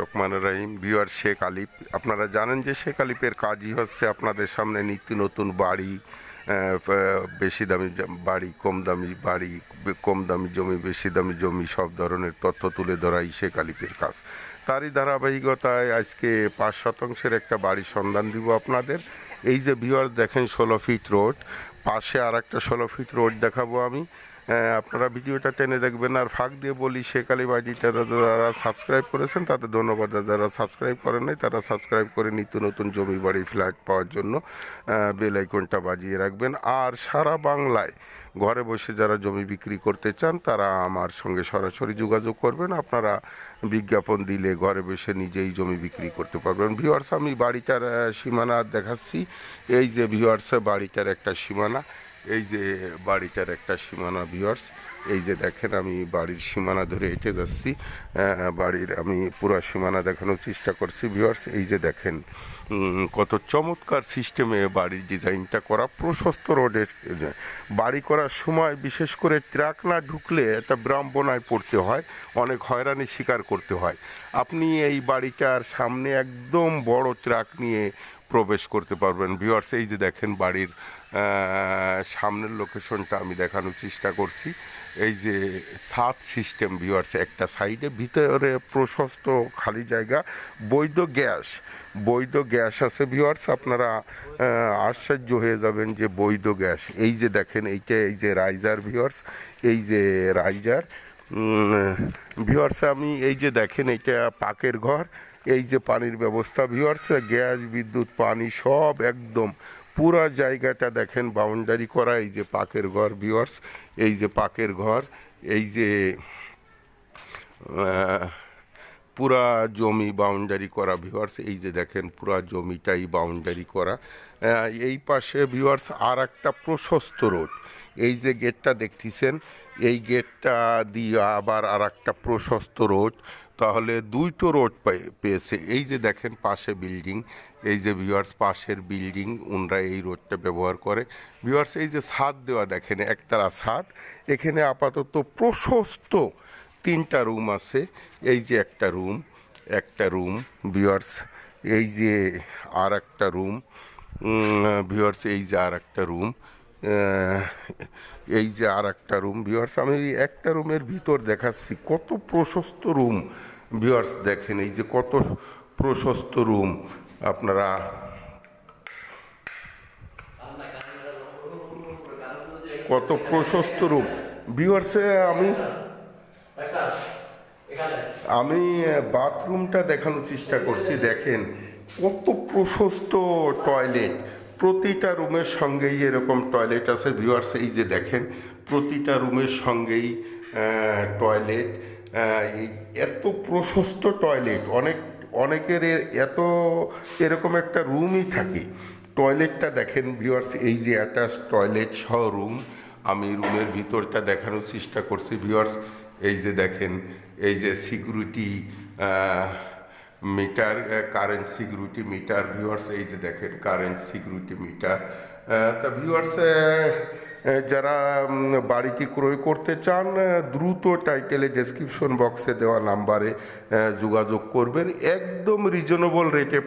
রহমান রহিম। বিওয়ার শেখ আলিফ, আপনারা জানেন যে শেখ আলিফের কাজই হচ্ছে আপনাদের সামনে নিত্য নতুন বাড়ি বেশি দামি বাড়ি, কম দামি বাড়ি কম দামি জমি, বেশি দামি জমি, সব ধরনের তথ্য তুলে ধরাই শেখ আলিফের কাজ। তারই ধারাবাহিকতায় আজকে পাঁচ শতাংশের একটা বাড়ির সন্ধান দিব আপনাদের। এই যে ভিওয়ার দেখেন, ষোলো ফিট রোড পাশে আর একটা ষোলো ফিট রোড দেখাবো আমি। আপনারা ভিডিওটা টেনে দেখবেন আর ফাঁক দিয়ে বলি শেখ আলী বাজিটা যারা সাবস্ক্রাইব করেছেন, তাদের ধন্যবাদ। যারা সাবস্ক্রাইব করেন নাই, তারা সাবস্ক্রাইব করে নিত্য নতুন জমি বাড়ি ফ্ল্যাট পাওয়ার জন্য বেল আইকনটা বাজিয়ে রাখবেন। আর সারা বাংলায় ঘরে বসে যারা জমি বিক্রি করতে চান, তারা আমার সঙ্গে সরাসরি যোগাযোগ করবেন। আপনারা বিজ্ঞাপন দিলে ঘরে বসে নিজেই জমি বিক্রি করতে পারবেন। ভিওয়ার্স আমি বাড়িটার সীমানা দেখাচ্ছি। এই যে ভিওয়ার্স বাড়িটার একটা সীমানা। এই যে বাড়িটার একটা সীমানা ভিওয়ার্স এই যে দেখেন আমি বাড়ির সীমানা ধরে হেঁটে যাচ্ছি বাড়ির আমি পুরো সীমানা দেখানোর চেষ্টা করছি ভিওয়ার্স এই যে দেখেন কত চমৎকার সিস্টেমে বাড়ির ডিজাইনটা করা, প্রশস্ত রোডের, বাড়ি করার সময় বিশেষ করে ট্রাক না ঢুকলে একটা ব্রাহ্মণায় পড়তে হয়, অনেক হয়রানি শিকার করতে হয়। আপনি এই বাড়িটার সামনে একদম বড় ট্রাক নিয়ে প্রবেশ করতে পারবেন ভিউয়ার্স এই যে দেখেন বাড়ির সামনের লোকেশনটা আমি দেখানোর চেষ্টা করছি। এই যে সাত সিস্টেম ভিউয়ার্স একটা সাইডে ভিতরে প্রশস্ত খালি জায়গা, বৈধ গ্যাস। বৈধ গ্যাস আছে ভিউয়ার্স আপনারা আশ্চর্য হয়ে যাবেন যে বৈধ গ্যাস। এই যে দেখেন, এইটা এই যে রাইজার ভিউয়ার্স এই যে রাইজার ভিউয়ার্স আমি এই যে দেখেন, এইটা পাকের ঘর। এই যে পানির ব্যবস্থা ভিউয়ার্স গ্যাস, বিদ্যুৎ, পানি সব একদম পুরা জায়গাটা দেখেন বাউন্ডারি করা, এই যে পাকের ঘর বিওয়ার্স এই যে পাকের ঘর, এই যে পুরা জমি বাউন্ডারি করা ভিউয়ার্স এই যে দেখেন পুরা জমিটাই বাউন্ডারি করা। এই পাশে ভিউয়ার্স আর একটা প্রশস্ত রোড। এই যে গেটটা দেখতেছেন, এই গেটটা দিয়ে আবার আর একটা প্রশস্ত রোড। তাহলে দুইটো রোড পেয়েছে। এই যে দেখেন পাশে বিল্ডিং এই যে ভিউয়ার্স পাশের বিল্ডিং ওনরা এই রোডটা ব্যবহার করে। ভিউয়ার্স এই যে ছাদ দেওয়া দেখেন একতারা ছাদ। এখানে আপাতত প্রশস্ত তিনটা রুম আছে, এই যে একটা রুম একটা রুম, ভিউয়ার্স, এই যে আর একটা রুম ভিউয়ার্স, এই যে আর একটা রুম এই যে আর একটা রুম, ভিউয়ার্স, আমি একটা রুমের ভিতর দেখাচ্ছি, কত প্রশস্ত রুম, ভিউয়ার্স, দেখেন, এই যে কত প্রশস্ত রুম, আপনারা কত প্রশস্ত রুম, ভিউয়ার্সে, আমি আমি বাথরুমটা দেখানোর চেষ্টা করছি, দেখেন, কত প্রশস্ত টয়লেট। প্রতিটা রুমের সঙ্গেই এরকম টয়লেট আছে, ভিউয়ার্স, এই যে দেখেন, প্রতিটা রুমের সঙ্গেই টয়লেট। এত প্রশস্ত টয়লেট, অনেক, অনেকের এত এরকম একটা রুমই থাকে। টয়লেটটা দেখেন, ভিউয়ার্স, এই যে অ্যাটাচ টয়লেট সহ রুম, আমি রুমের ভিতরটা দেখানোর চেষ্টা করছি, ভিউয়ার্স এই যে দেখেন, এই যে security meter current security meter viewers এই যে দেখেন কারেন্ট সিকিউরিটি মিটার তা ভিউয়ার্স যারা বাড়িটি ক্রয় করতে চান দ্রুত টাইটেলে ডেসক্রিপশন বক্সে দেওয়া নাম্বারে যোগাযোগ করবেন। একদম রিজনেবল রেটে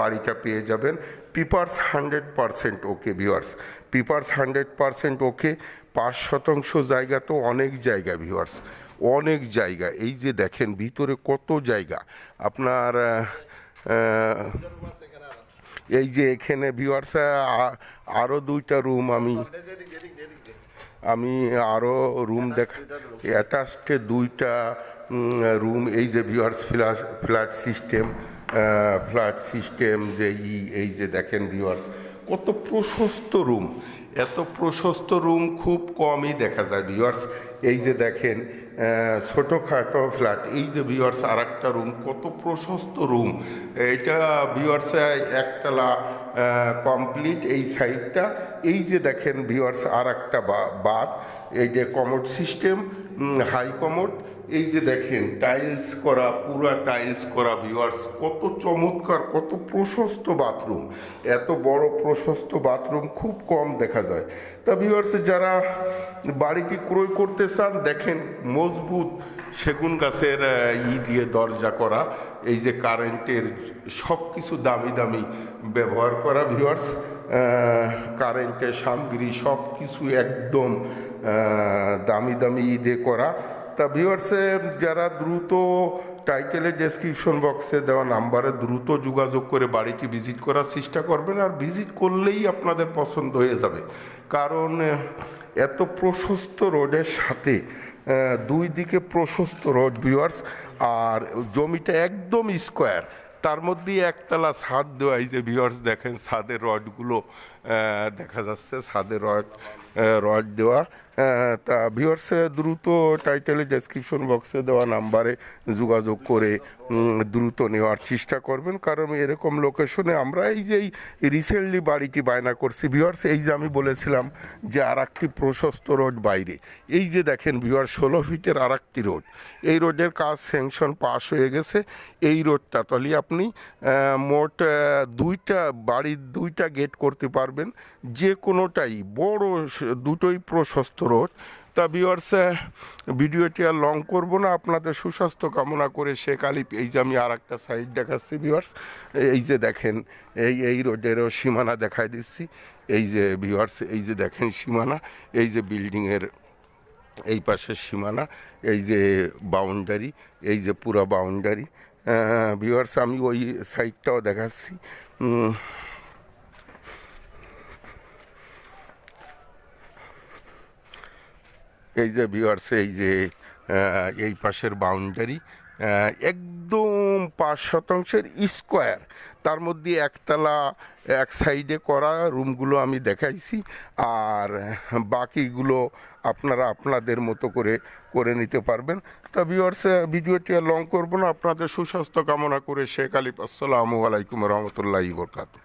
বাড়িটা পেয়ে যাবেন। Papers hundred percent okay viewers papers hundred percent okay পাঁচ শতাংশ জায়গা তো অনেক জায়গা ভিউয়ার্স অনেক জায়গা। এই যে দেখেন, ভিতরে কত জায়গা। আপনার এই যে এখানে ভিউয়ার্স আরও দুইটা রুম আমি আমি আরও রুম দেখা অ্যাটাচডে দুইটা রুম এই যে viewers flat flat system flat system যে ই, এই যে দেখেন ভিউয়ার্স কত প্রশস্ত রুম এত প্রশস্ত রুম খুব কমই দেখা যায় ভিউয়ার্স এই যে দেখেন ছোটোখাটো ফ্ল্যাট এই যে ভিউয়ার্স আর একটা রুম কত প্রশস্ত রুম এটা ভিউয়ার্স একতলা কমপ্লিট এই সাইডটা এই যে দেখেন ভিওয়ার্স আর একটা বাদ, এই যে কমোড সিস্টেম হাই কমোড এই যে দেখেন টাইলস করা, পুরা টাইলস করা ভিউয়ার্স কত চমৎকার, কত প্রশস্ত বাথরুম এত বড় প্রশস্ত বাথরুম খুব কম দেখা যায়। তা ভিউয়ার্স যারা বাড়িটি ক্রয় করতে চান, দেখেন মজবুত সেগুন গাছের ই দিয়ে দরজা করা, এই যে কারেন্টের সব কিছু দামি দামি ব্যবহার করা ভিউয়ার্স কারেন্টের সামগ্রী সব কিছু একদম দামি দামি ঈদে করা। তা ভিউয়ার্সে, যারা দ্রুত টাইটেলের ডেসক্রিপশন বক্সে দেওয়া নাম্বারে দ্রুত যোগাযোগ করে বাড়িটি ভিজিট করার চেষ্টা করবেন, আর ভিজিট করলেই আপনাদের পছন্দ হয়ে যাবে। কারণ এত প্রশস্ত রোডের সাথে দুই দিকে প্রশস্ত রোড ভিউয়ার্স, আর জমিটা একদম স্কোয়ার তার মধ্যে একতলা ছাদ দেওয়া, এই যে ভিউয়ার্স দেখেন, ছাদের রডগুলো দেখা যাচ্ছে, ছাদের রড রড দেওয়া। আহ, তা ভিউয়ার্স দ্রুত টাইটেলে ডেসক্রিপশন বক্সে দেওয়া নাম্বারে যোগাযোগ করে দ্রুত নেওয়ার চেষ্টা করবেন। কারণ এরকম লোকেশনে আমরা এই যে রিসেন্টলি বাড়িটি বায়না করছি ভিউয়ার্স এই যে আমি বলেছিলাম যে আর একটি প্রশস্ত রোড বাইরে। এই যে দেখেন ভিউয়ার ষোলো ফিটের আর একটি রোড। এই রোডের কাজ স্যাংশন পাস হয়ে গেছে। এই রোডটা তাহলে আপনি মোট দুইটা বাড়ির দুইটা গেট করতে পারবেন। যে কোনোটাই বড় দুটোই প্রশস্ত রোড। তা ভিউয়ার্স ভিডিওটি আর লং করব না, আপনাদের সুস্বাস্থ্য কামনা করে শেখ আলিপ এই যে আমি আর একটা সাইড দেখাচ্ছি ভিউয়ার্স এই যে দেখেন, এই এই রোডেরও সীমানা দেখাই দিচ্ছি। এই যে ভিউয়ার্স এই যে দেখেন সীমানা, এই যে বিল্ডিংয়ের এই পাশের সীমানা, এই যে বাউন্ডারি এই যে পুরো বাউন্ডারি ভিউয়ার্স আমি ওই সাইডটাও দেখাচ্ছি। এই যে ভিউয়ার্স এই যে এই পাশের বাউন্ডারি একদম পাঁচ শতাংশের স্কোয়ার তার মধ্যে একতলা, এক সাইডে করা রুমগুলো আমি দেখাইছি। আর বাকিগুলো আপনারা আপনাদের মতো করে করে নিতে পারবেন। তা ভিউয়ার্স ভিডিওটি আর লং করব না। আপনাদের সুস্বাস্থ্য কামনা করে শেখ আলিফ, আসসালামু আলাইকুম রহমতুল্লাহি বরকাতু